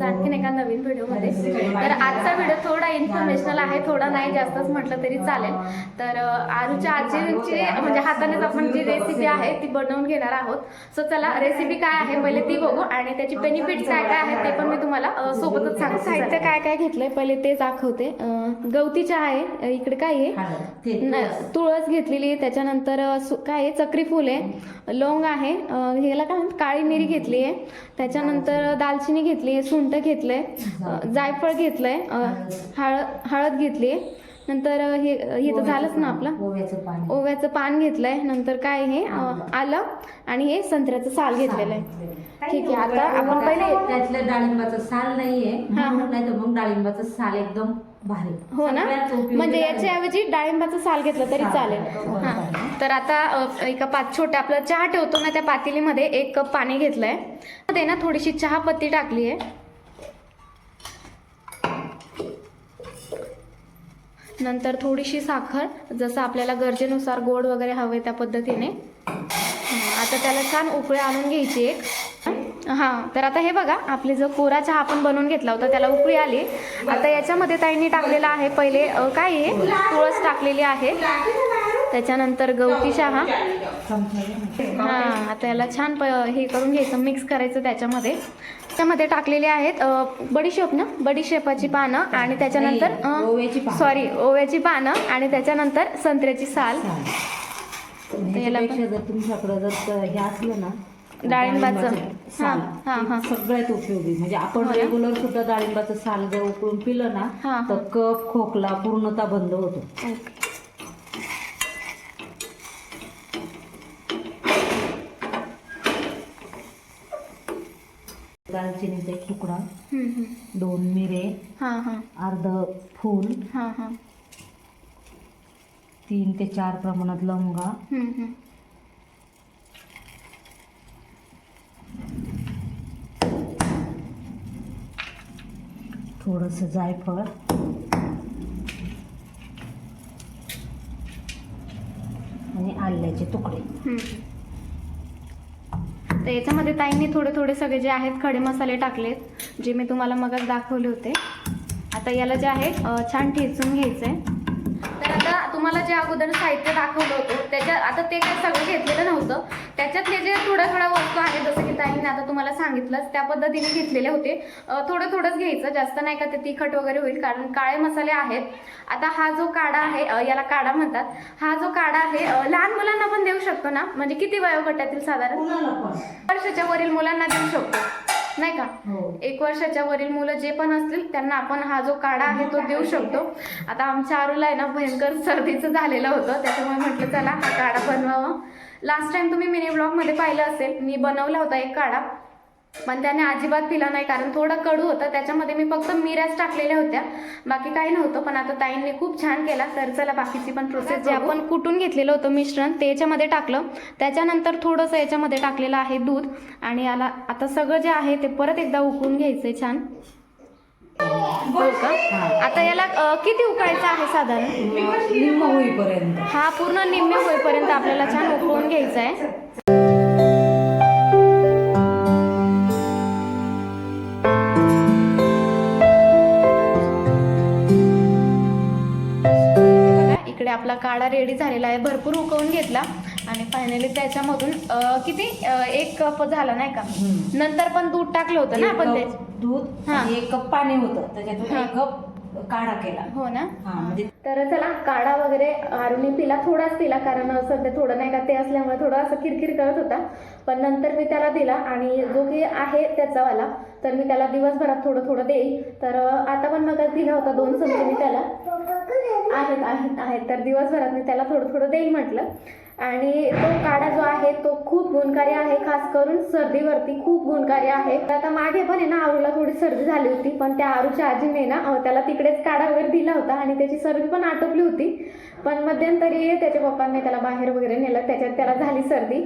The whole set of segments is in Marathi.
तुमचं आणखीन एका नवीन व्हिडिओमध्ये. तर आजचा व्हिडिओ थोडा इन्फॉर्मेशनल आहे थोडा नाही जास्तच म्हटलं तरी चालेल. तर अं, आरूच्या आजीची म्हणजे हातानेच आपण जी रेसिपी आहे ती बनवून घेणार आहोत. सो चला रेसिपी काय आहे पहिले ती बघू आणि त्याची बेनिफिट्स काय काय आहेत ते पण मी तुम्हाला सोबतच सांगते. साहित्य काय काय घेतलंय पहिले ते दाखवते. गवती चहा आहे इकडे काय आहे? तुळस घेतलेली आहे त्याच्यानंतर काय आहे? चक्री फूल आहे. लवंग आहे. ह्याला काय म्हणतात? काळी मिरी घेतली आहे त्याच्यानंतर दालचिनी. घेतली आहे सुंठ घेतलंय अ, जायफळ घेतलंय अ, हळद. हळद घेतली आहे नंतर हे हे तर झालंच ना आपलं? ओव्याचं पान घेतलंय नंतर काय हे आलं आणि हे संत्र्याचं साल घेतलेलं आहे. ठीक आहे आता आपण पहिले त्यातलं डाळिंबाचं साल नाहीये. हा. नाही तर मग डाळिंबाचं साल एकदम भारी. हो ना? म्हणजे. याच्याऐवजी डाळिंबाचं साल घेतलं तरी. चालेल. हो. तर आता एका पाच छोट्या आपलं चहा ठेवतो ना त्या पातेलीमध्ये एक कप पाणी घेतलंय. मध्ये ना थोडीशी चहा पत्ती टाकली आहे नंतर थोडीशी साखर जसं आपल्याला गरजेनुसार गोड वगैरे हवे त्या पद्धतीने. आता त्याला छान उकळी आणून घ्यायची एक. हां तर आता हे बघा आपले जो कोरा चहा आपण बनवून घेतला होता त्याला उकळी आली. आता याच्यामध्ये ताईंनी टाकलेलं आहे पहिले काय आहे? तुळस टाकलेली आहे. त्याच्यानंतर गवती चहा हां आता याला छान प हे करून घ्यायचं मिक्स करायचं त्याच्यामध्ये त्यामध्ये टाकलेले आहेत बडीशेप ना बडीशेपाची पानं आणि त्याच्यानंतर. सॉरी ओव्याची पानं आणि त्याच्यानंतर संत्र्याची साल. याला जर तुमच्याकडे जर हे असलं ना डाळिंबाचं. साल हां, हां, हां. सगळ्यात उपयोगी म्हणजे आपण हो? रेग्युलर सुद्धा डाळिंबाचं साल जर उकळून पिलं ना हां, तर कफ खोकला पूर्णतः बंद होतो दालचिनीचा एक तुकडा. दोन मिरे अर्ध फूल तीन ते चार प्रमाणात लवंगा. थोडंसं जायफळ आणि आल्याचे तुकडे. तर याच्यामध्ये ताईंनी थोडे थोडे सगळे जे आहेत खडे मसाले टाकलेत जे मी तुम्हाला मगच दाखवले होते. आता याला जे आहे छान ठेचून घ्यायचं आहे तुम्हाला जे अगोदर साहित्य दाखवलं होतं त्याच्या आता ते काही सगळं घेतलेलं नव्हतं. त्याच्यातले जे थोड्या थोड्या वस्तू आहेत जसं की ताईंनी आता तुम्हाला सांगितलंच त्या पद्धतीने घेतलेले होते. थोडं थोडंच घ्यायचं जास्त नाही का ते तिखट वगैरे होईल कारण काळे मसाले आहेत. आता हा जो काढा आहे याला काढा म्हणतात. हा जो काढा आहे लहान मुलांना पण देऊ शकतो ना? म्हणजे किती वयोगटातील साधारण? वर्षाच्या वरील मुलांना देऊ शकतो. नाही का? हो. एक वर्षाच्या वरील मुलं जे पण असतील त्यांना आपण हा जो काढा आहे तो देऊ शकतो. आता आमच्या आरूला आहे ना भयंकर सर्दीचं झालेलं होतं. त्याच्यामुळे म्हटलं चला हा काढा बनवावा. लास्ट टाइम तुम्ही मिनी ब्लॉगमध्ये पाहिलं असेल मी बनवला होता एक काढा. पण त्याने अजिबात पिला नाही कारण थोडा कडू होता. त्याच्यामध्ये मी फक्त मिऱ्याच टाकलेल्या होत्या. बाकी काही नव्हतं पण आता ताईंनी खूप छान केला. तर चला बाकीची पण प्रोसेस जे आपण कुटून घेतलेलं होतं मिश्रण ते याच्यामध्ये टाकलं. त्याच्यानंतर थोडंसं याच्यामध्ये टाकलेलं आहे दूध. आणि याला आता सगळं जे आहे ते परत एकदा उकळून घ्यायचंय छान. हो का? आता याला किती उकळायचं आहे साधारण? निम्म होईपर्यंत. हा पूर्ण निम्मे होईपर्यंत आपल्याला छान उकळून घ्यायचा आहे इकडे आपला काढा रेडी झालेला आहे भरपूर उकळून घेतला आणि फायनली त्याच्यामधून अ, किती अ, एक कप झाला नाही का हम्म. नंतर पण दूध टाकलं होतं ना आपण ते दूध हा. आणि एक कप पाणी होतं त्याच्यातून हा. एक कप काढा केला. हो ना? हा म्हणजे तर चला काढा वगैरे आरुनी पिला थोडाच पिला कारण सध्या थोडं नाही का ते असल्यामुळे थोडं असं किरकिर करत होता. पण नंतर मी त्याला दिला आणि जो काही आहे त्याचावाला तर मी त्याला दिवसभरात थोडं थोडं देईल तर आता पण मग दिला होता दोन चमचे मी त्याला. आहेत आहेत आहेत. तर दिवसभरात मी त्याला थोडं थोडं देईल म्हटलं. आणि तो काढा जो आहे तो खूप गुणकारी आहे. खास करून सर्दीवरती खूप गुणकारी आहे. तर आता मागे पण आहे ना आरूला थोडी सर्दी झाली होती पण त्या आरूच्या आजीने ना त्याला तिकडेच काढा वगैरे दिला होता आणि त्याची सर्दी पण आटोपली होती. पण मध्यंतरी त्याच्या पप्पांनी त्याला बाहेर वगैरे नेलं. त्याच्यात त्याला झाली सर्दी.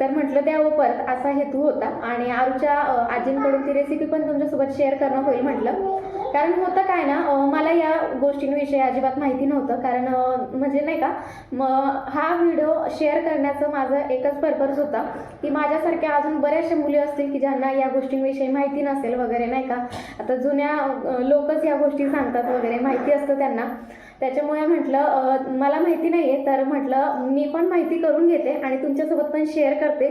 तर म्हटलं द्यावं हो परत. असा हेतू होता. आणि आरूच्या आजींकडून ती रेसिपी पण तुमच्यासोबत शेअर करणं होईल म्हटलं. कारण होतं काय ना मला या गोष्टींविषयी अजिबात माहिती नव्हतं. कारण म्हणजे नाही का मग हा व्हिडिओ शेअर करण्याचं माझं एकच पर्पज होता की माझ्यासारख्या अजून बऱ्याचशा मुली असतील की ज्यांना या गोष्टींविषयी माहिती नसेल वगैरे नाही का. आता जुन्या लोकच या गोष्टी सांगतात वगैरे माहिती असतं त्यांना. त्याच्यामुळे म्हटलं मला माहिती नाही आहे तर म्हटलं मी पण माहिती करून घेते आणि तुमच्यासोबत पण शेअर करते.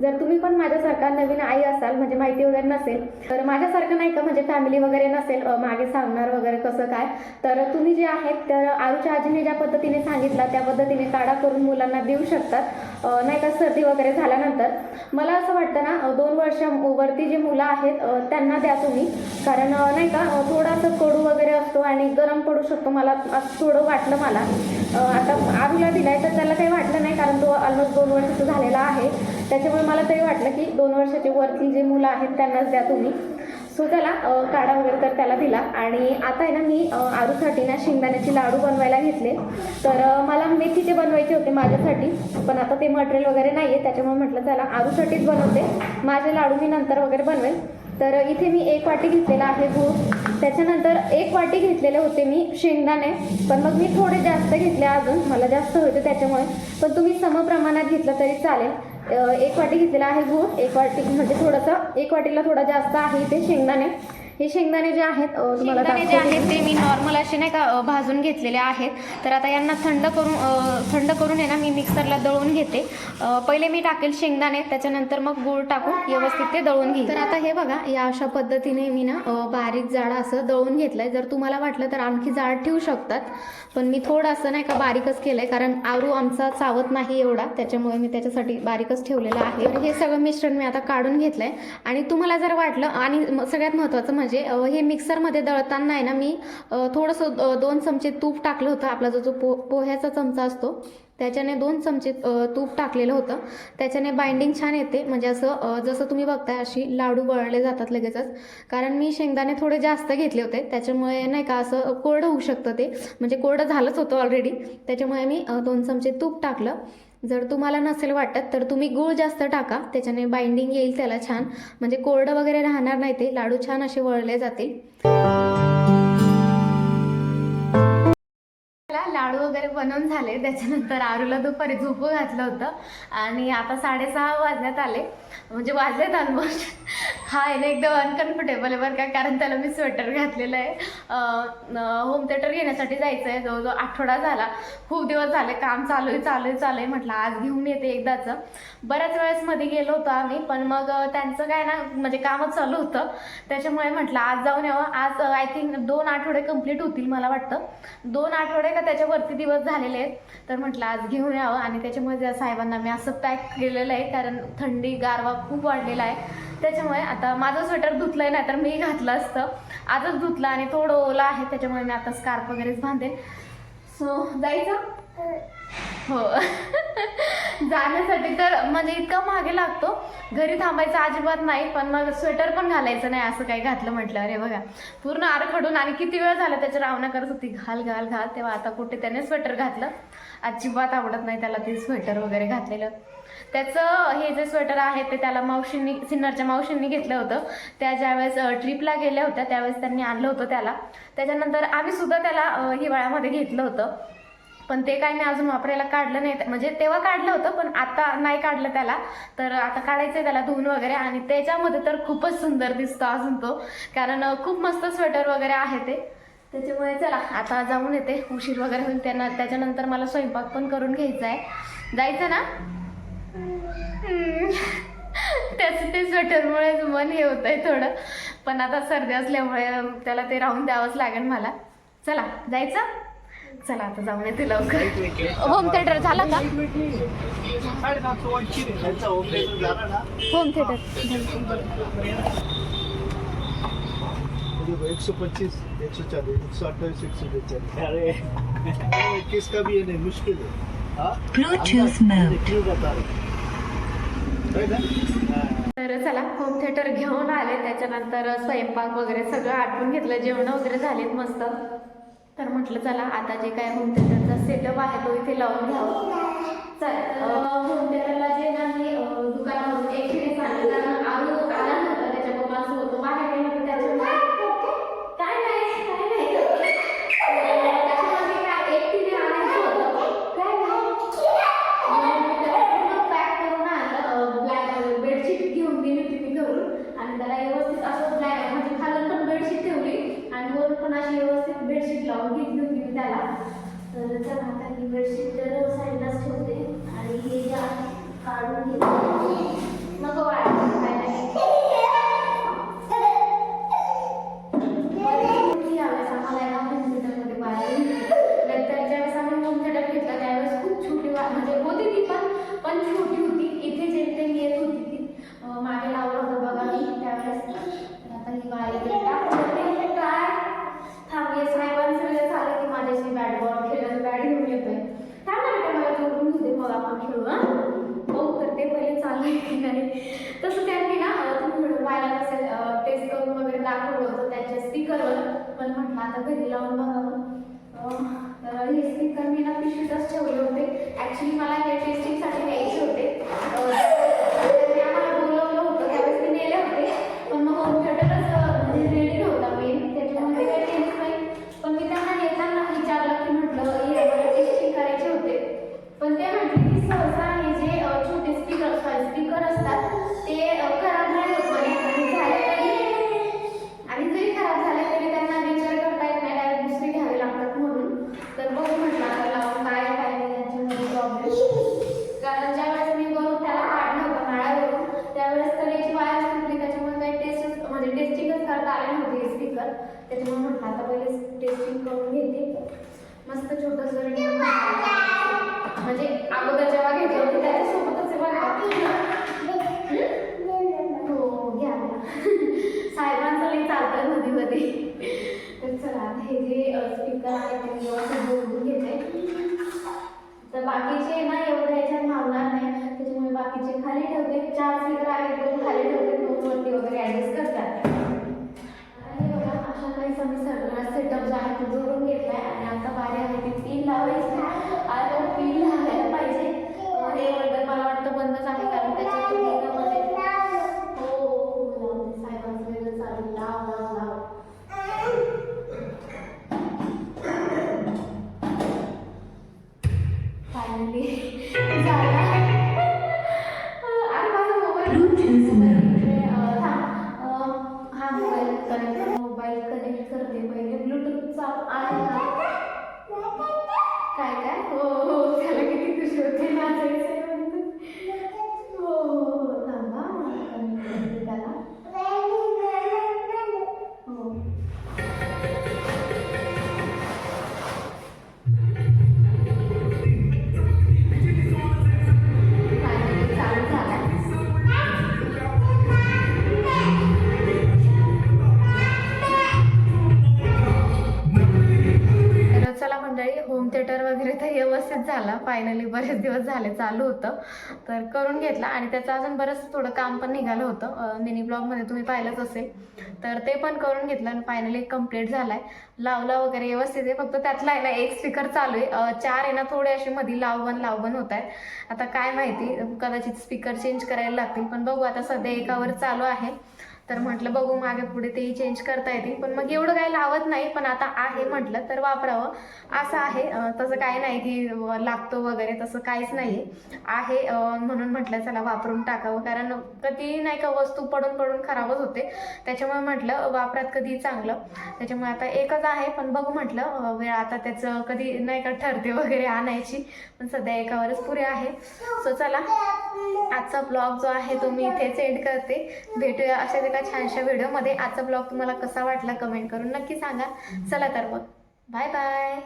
जर तुम्ही पण माझ्यासारखा नवीन आई असाल म्हणजे माहिती वगैरे नसेल तर माझ्यासारखं नाही का म्हणजे फॅमिली वगैरे नसेल मागे सांगणार वगैरे कसं काय तर तुम्ही जे आहेत तर आयुच्या आजीने ज्या पद्धतीने सांगितलं त्या पद्धतीने काढा करून मुलांना देऊ शकतात. नाही का सर्दी वगैरे झाल्यानंतर. मला असं वाटतं ना दोन वर्षावरती जे मुलं आहेत त्यांना द्या तुम्ही. कारण नाही का थोडासा कडू वगैरे शकतो आणि गरम पडू शकतो. मला थोडं वाटलं मला. आता आरूला आहे तर त्याला काही वाटलं नाही कारण तो ऑलमोस्ट दोन वर्षाचा झालेला आहे. त्याच्यामुळे मला तरी वाटलं की दोन वर्षाचे वरती जे मुलं आहेत त्यांनाच द्या तुम्ही. सो त्याला काढा वगैरे तर त्याला दिला. आणि आता आहे ना मी आरूसाठी ना शेंगदाण्याचे लाडू बनवायला घेतले. तर मला मेथीचे बनवायचे होते माझ्यासाठी. पण आता ते मटेरियल वगैरे नाही आहे त्याच्यामुळे म्हटलं चला आरूसाठीच बनवते. माझे लाडू मी नंतर वगैरे बनवेल तर इथे मी एक वाटी घेतलेला आहे गूळ. त्याच्यानंतर एक वाटी घेतलेले होते मी शेंगदाणे. पण मग मी थोडे जास्त घेतले अजून. मला जास्त होते त्याच्यामुळे. पण तुम्ही समप्रमाणात घेतलं तरी चालेल. एक वाटी घेतलेला आहे गूळ. एक वाटी म्हणजे थोडंसं एक वाटीला थोडा जास्त आहे इथे शेंगदाणे. हे शेंगदाणे जे आहेत तुम्हाला शेंगदाणे जे. आहेत ते मी नॉर्मल असे नाही का भाजून घेतलेले आहेत. तर आता यांना थंड करून थंड करून आहे ना मी मिक्सरला दळून घेते. पहिले मी टाकेल शेंगदाणे त्याच्यानंतर मग गूळ टाकून व्यवस्थित ते दळून घेईल. तर आता हे बघा या अशा पद्धतीने मी ना बारीक जाड असं दळून घेतलंय. जर तुम्हाला वाटलं तर आणखी जाड ठेवू शकतात पण मी थोडं असं नाही का बारीकच केलंय. कारण आरू आमचा चावत नाही एवढा त्याच्यामुळे मी त्याच्यासाठी बारीकच ठेवलेलं आहे. हे सगळं मिश्रण मी आता काढून घेतलंय. आणि तुम्हाला जर वाटलं आणि सगळ्यात महत्त्वाचं म्हणजे अ, हे मिक्सरमध्ये दळताना आहे ना मी थोडंसं दोन चमचे तूप टाकलं होतं. आपला जो जो पो पोह्याचा चमचा असतो त्याच्याने दोन चमचे तूप टाकलेलं होतं. त्याच्याने बाइंडिंग छान येते. म्हणजे असं जसं तुम्ही बघताय अशी लाडू वळले जातात लगेचच. कारण मी शेंगदाणे थोडे जास्त घेतले होते. त्याच्यामुळे नाही का असं कोरडं होऊ शकतं ते. म्हणजे कोरडं झालंच होतं ऑलरेडी त्याच्यामुळे मी दोन चमचे तूप टाकलं. जर तुम्हाला नसेल वाटत तर तुम्ही गूळ जास्त टाका त्याच्याने बाइंडिंग येईल त्याला छान. म्हणजे कोरडं वगैरे राहणार नाही ते लाडू छान असे वळले जातील. लाडू वगैरे बनवून झाले. त्याच्यानंतर आरूला दुपारी झोपू घातलं होतं. आणि आता साडेसहा वाजण्यात आले. म्हणजे वाजलेत ऑलमोस्ट हा आहे ना एकदम अनकम्फर्टेबल आहे बरं का. कारण त्याला मी स्वेटर घातलेलं आहे. होम थिएटर घेण्यासाठी जायचं आहे जवळजवळ आठवडा झाला. खूप दिवस झाले. काम चालू आहे चालू आहे चालू आहे म्हटलं आज घेऊन येते एकदाचं. बऱ्याच वेळेस मध्ये गेलो होतो आम्ही. पण मग त्यांचं काय ना म्हणजे कामच चालू होतं. त्याच्यामुळे म्हटलं आज जाऊन यावं. आज आय थिंक दोन आठवडे कंप्लीट होतील मला वाटतं. दोन आठवडे का त्याच्यावरती दिवस झालेले आहेत. तर म्हटलं आज घेऊन यावं. आणि त्याच्यामुळे त्या साहेबांना मी असं पॅक केलेलं आहे कारण थंडी गारवा खूप वाढलेला आहे. त्याच्यामुळे आता माझं स्वेटर धुतलं आहे नाही तर मी घातलं असतं. आजच धुतलं आणि थोडं ओलं आहे त्याच्यामुळे मी आता स्कार्फ वगैरेच बांधेन. सो जायचं? हो. जाण्यासाठी तर म्हणजे इतका मागे लागतो. घरी थांबायचं अजिबात नाही पण मग स्वेटर पण घालायचं नाही असं काही घातलं म्हटलं अरे बघा पूर्ण आरखडून आणि किती वेळ झाला त्याच्या रावणा करत होती घाल घाल घाल. तेव्हा आता कुठे त्याने स्वेटर घातलं? अजिबात आवडत नाही त्याला ते स्वेटर वगैरे घातलेलं. त्याचं हे जे स्वेटर आहे ते त्याला मावशींनी सिन्नरच्या मावशींनी घेतलं होतं. त्या ज्यावेळेस ट्रिपला गेल्या होत्या त्यावेळेस त्यांनी आणलं होतं त्याला. त्याच्यानंतर आम्ही सुद्धा त्याला हिवाळ्यामध्ये घेतलं होतं. पण ते काय मी अजून वापरायला काढलं नाही. म्हणजे तेव्हा काढलं होतं पण आता नाही काढलं त्याला. तर आता काढायचं त्याला धुवून वगैरे आणि त्याच्यामध्ये तर खूपच सुंदर दिसतो अजून तो. कारण खूप मस्त स्वेटर वगैरे आहे ते. त्याच्यामुळे चला आता जाऊन येते. उशीर वगैरे होईल त्यांना. त्याच्यानंतर मला स्वयंपाक पण करून घ्यायचा आहे जायचं ना? त्याचं ते स्वेटरमुळे मन हे होत आहे थोडं. पण आता सर्दी असल्यामुळे त्याला ते राहून द्यावंच लागेल मला. चला जायचं? चला आता जाऊन येते लवकर. होम थिएटर झालं का? होम थिएटर देखो एक सौ पच्चीस एक सौ चालीस एक सौ अट्ठाईस एक सौ बेचालीस अरे. इक्कीस का भी ये नहीं मुश्किल है? हाँ? है हाँ। तर चला होम थिएटर घेऊन आले. त्याच्यानंतर स्वयंपाक वगैरे सगळं आटवून घेतलं. जेवण वगैरे झालेत मस्त. तर म्हटलं चला आता जे काय होम थिएटरचा सेटअप आहे तो इथे लावून घ्यावं. चल होम थिएटरला जे ना मी अं, दुकानामधून एक किडे आणलं कारण आलू आला नव्हता त्याच्या पप्पासोबत तो बाहेर गेला होता त्याच्यामुळे काय नाही आणि त्याला व्यवस्थित असं ब्लॅक म्हणजे खालून पण बेडशीट ठेवली आणि वरून पण अशी व्यवस्थित बेडशीट लावून घेतली होती मी त्याला. तर चला आता ही बेडशीट तर साईडलाच ठेवते. आणि हे जे काढून घेते. नको वाटत आम्हाला एका होम थिएटरमध्ये बाहेर नंतर ज्यावेळेस आम्ही होम थिएटर घेतला त्यावेळेस खूप छोटी वा म्हणजे होती ती पण पण छोटी होती इथे जेथे येत होती ती अं, मागे लावलं होतं बघा मी त्यावेळेस तर आता ही बाहेर गेला काय थांब ये साहेबांचं वेळेस झालं की माझ्याशी बॅट बॉल खेळत बॅट घेऊन येतोय थांब ना बेटा मला जोडून घेऊ दे मग आपण खेळू हा हो तर ते पहिले चाललंय की नाही तसं त्यांनी ना अं, तुम्ही व्हिडिओ पाहिला नसेल टेस्ट करून वगैरे दाखवलं होतं त्यांच्या स्पीकरवर पण म्हटलं आता घरी लावून बघावं तर हे स्पीकर मी ना पिशवीतच ठेवले होते. ॲक्च्युली मला हे टेस्टिंगसाठी घ्यायचे होते. आले नव्हते स्पीकर त्याच्यामुळे म्हटलं आता पहिले टेस्टिंग करून घेते. मस्त छोटंसं म्हणजे अगोदर जेव्हा घेतलं होतं त्याच्यासोबतच बघा हो घ्या साहेबांचं लई चालतं मध्ये मध्ये तर चला आता हे जे स्पीकर आहे ते फायनली बरेच दिवस झाले चालू होतं. तर करून घेतला आणि त्याचं अजून बरंच थोडं काम पण निघालं होतं. मिनी ब्लॉगमध्ये तुम्ही पाहिलंच असेल. तर ते पण करून घेतलं आणि फायनली कंप्लीट झालाय. लावला वगैरे व्यवस्थित आहे. फक्त त्यातला आहे ना एक स्पीकर चालू आहे. चार आहे ना थोडे असे मध्ये लावबन लावबन होत आहेत आता काय माहिती कदाचित स्पीकर चेंज करायला लागतील. पण बघू आता सध्या एकावर चालू आहे. तर म्हटलं बघू मागे पुढे तेही चेंज करता येतील. पण मग एवढं काही लावत नाही पण आता आहे म्हटलं तर वापरावं. असं आहे. तसं काय नाही की लागतो वगैरे तसं काहीच नाही. आहे म्हणून म्हटलं चला वापरून टाकावं. कारण कधी नाही का वस्तू पडून पडून खराबच होते. त्याच्यामुळे म्हटलं वापरात कधी चांगलं. त्याच्यामुळे आता एकच आहे पण बघू म्हटलं वेळ आता त्याचं कधी नाही का ठरते वगैरे आणायची. पण सध्या एकावरच पुरे आहे. सो चला आजचा ब्लॉग जो आहे तो मी इथेच एंड करते. भेटूया अशाच एका छानशा व्हिडिओमध्ये आजचा ब्लॉग तुम्हाला कसा वाटला कमेंट करून नक्की सांगा. चला तर मग. Bye bye.